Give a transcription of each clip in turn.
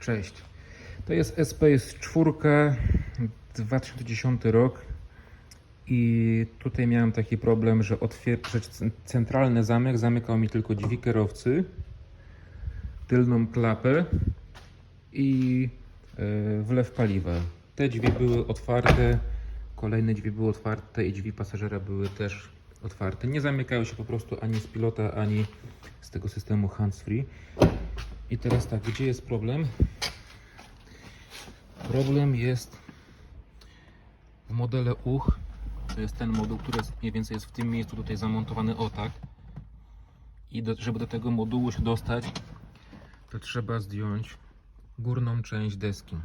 Cześć. To jest Espace 4 2010 rok i tutaj miałem taki problem, że, że centralny zamek zamykał mi tylko drzwi kierowcy, tylną klapę i e, wlew paliwa. Te drzwi były otwarte, kolejne drzwi były otwarte i drzwi pasażera były też otwarte. Nie zamykają się po prostu ani z pilota, ani z tego systemu hands-free. I teraz tak, gdzie jest problem? Problem jest w modele UCH. To jest ten moduł, który jest, mniej więcej jest w tym miejscu tutaj zamontowany o tak. I do, żeby do tego modułu się dostać, to trzeba zdjąć górną część deski.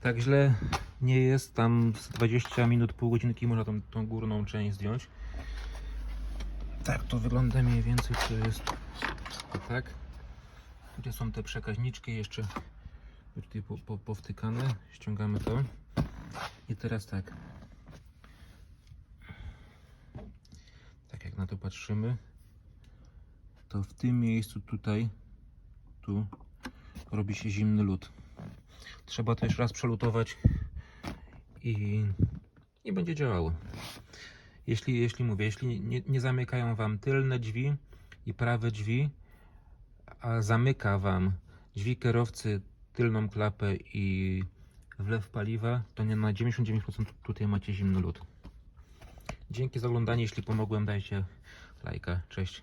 Tak źle nie jest, tam z 20 minut, pół godzinki można tą, tą górną część zdjąć. Tak to wygląda mniej więcej, to jest tak. Gdzie są te przekaźniczki jeszcze tutaj po, po, powtykane. Ściągamy to. I teraz tak. Tak jak na to patrzymy, to w tym miejscu tutaj, tu robi się zimny lód. Trzeba to jeszcze raz przelutować i, i będzie działało. Jeśli, jeśli mówię, jeśli nie, nie zamykają Wam tylne drzwi i prawe drzwi, a zamyka Wam drzwi kierowcy, tylną klapę i wlew paliwa, to nie na 99% tutaj macie zimny lód. Dzięki za oglądanie, jeśli pomogłem dajcie lajka, cześć.